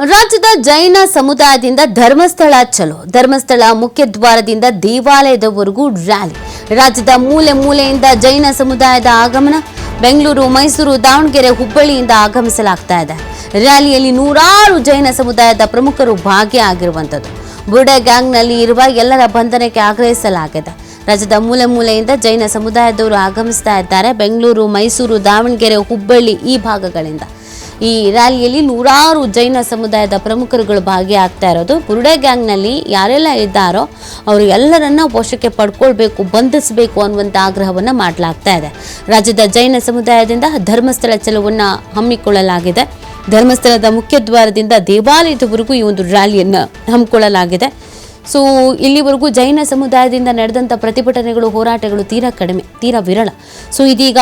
ರಾಜ್ಯದ ಜೈನ ಸಮುದಾಯದಿಂದ ಧರ್ಮಸ್ಥಳ ಚಲೋ. ಧರ್ಮಸ್ಥಳ ಮುಖ್ಯ ದ್ವಾರದಿಂದ ದೇವಾಲಯದವರೆಗೂ ರ್ಯಾಲಿ. ರಾಜ್ಯದ ಮೂಲೆ ಮೂಲೆಯಿಂದ ಜೈನ ಸಮುದಾಯದ ಆಗಮನ ಬೆಂಗಳೂರು, ಮೈಸೂರು, ದಾವಣಗೆರೆ ಹುಬ್ಬಳ್ಳಿಯಿಂದ ಆಗಮಿಸಲಾಗ್ತಾ ಇದೆ. ರ್ಯಾಲಿಯಲ್ಲಿ ನೂರಾರು ಜೈನ ಸಮುದಾಯದ ಪ್ರಮುಖರು ಭಾಗಿಯಾಗಿರುವಂಥದ್ದು. ಬುರ್ಡೆ ಗ್ಯಾಂಗ್ನಲ್ಲಿ ಇರುವ ಎಲ್ಲರ ಬಂಧನಕ್ಕೆ ಆಗ್ರಹಿಸಲಾಗಿದೆ. ರಾಜ್ಯದ ಮೂಲೆ ಮೂಲೆಯಿಂದ ಜೈನ ಸಮುದಾಯದವರು ಆಗಮಿಸ್ತಾ ಇದ್ದಾರೆ. ಬೆಂಗಳೂರು, ಮೈಸೂರು, ದಾವಣಗೆರೆ, ಹುಬ್ಬಳ್ಳಿ ಈ ಭಾಗಗಳಿಂದ. ಈ ರ್ಯಾಲಿಯಲ್ಲಿ ನೂರಾರು ಜೈನ ಸಮುದಾಯದ ಪ್ರಮುಖರುಗಳು ಭಾಗಿಯಾಗ್ತಾ ಇರೋದು. ಬುರುಡೆ ಗ್ಯಾಂಗ್ನಲ್ಲಿ ಯಾರೆಲ್ಲ ಇದ್ದಾರೋ ಅವರು ಎಲ್ಲರನ್ನ ವಶಕ್ಕೆ ಪಡ್ಕೊಳ್ಬೇಕು, ಬಂಧಿಸಬೇಕು ಅನ್ನುವಂಥ ಆಗ್ರಹವನ್ನು ಮಾಡಲಾಗ್ತಾ ಇದೆ. ರಾಜ್ಯದ ಜೈನ ಸಮುದಾಯದಿಂದ ಧರ್ಮಸ್ಥಳ ಚಲವನ್ನು ಹಮ್ಮಿಕೊಳ್ಳಲಾಗಿದೆ. ಧರ್ಮಸ್ಥಳದ ಮುಖ್ಯದ್ವಾರದಿಂದ ದೇವಾಲಯದವರೆಗೂ ಈ ಒಂದು ರ್ಯಾಲಿಯನ್ನು ಹಮ್ಮಿಕೊಳ್ಳಲಾಗಿದೆ. ಸೊ, ಇಲ್ಲಿವರೆಗೂ ಜೈನ ಸಮುದಾಯದಿಂದ ನಡೆದಂಥ ಪ್ರತಿಭಟನೆಗಳು, ಹೋರಾಟಗಳು ತೀರಾ ಕಡಿಮೆ, ತೀರಾ ವಿರಳ. ಸೊ, ಇದೀಗ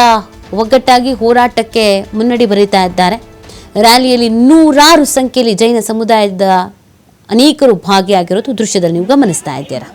ಒಗ್ಗಟ್ಟಾಗಿ ಹೋರಾಟಕ್ಕೆ ಮುನ್ನಡಿ ಬರೀತಾ ಇದ್ದಾರೆ. ರ್ಯಾಲಿಯಲ್ಲಿ ನೂರಾರು ಸಂಖ್ಯೆಯಲ್ಲಿ ಜೈನ ಸಮುದಾಯದ ಅನೇಕರು ಭಾಗಿಯಾಗಿರೋದು ದೃಶ್ಯದಲ್ಲಿ ನೀವು ಗಮನಿಸ್ತಾ ಇದ್ದೀರಾ?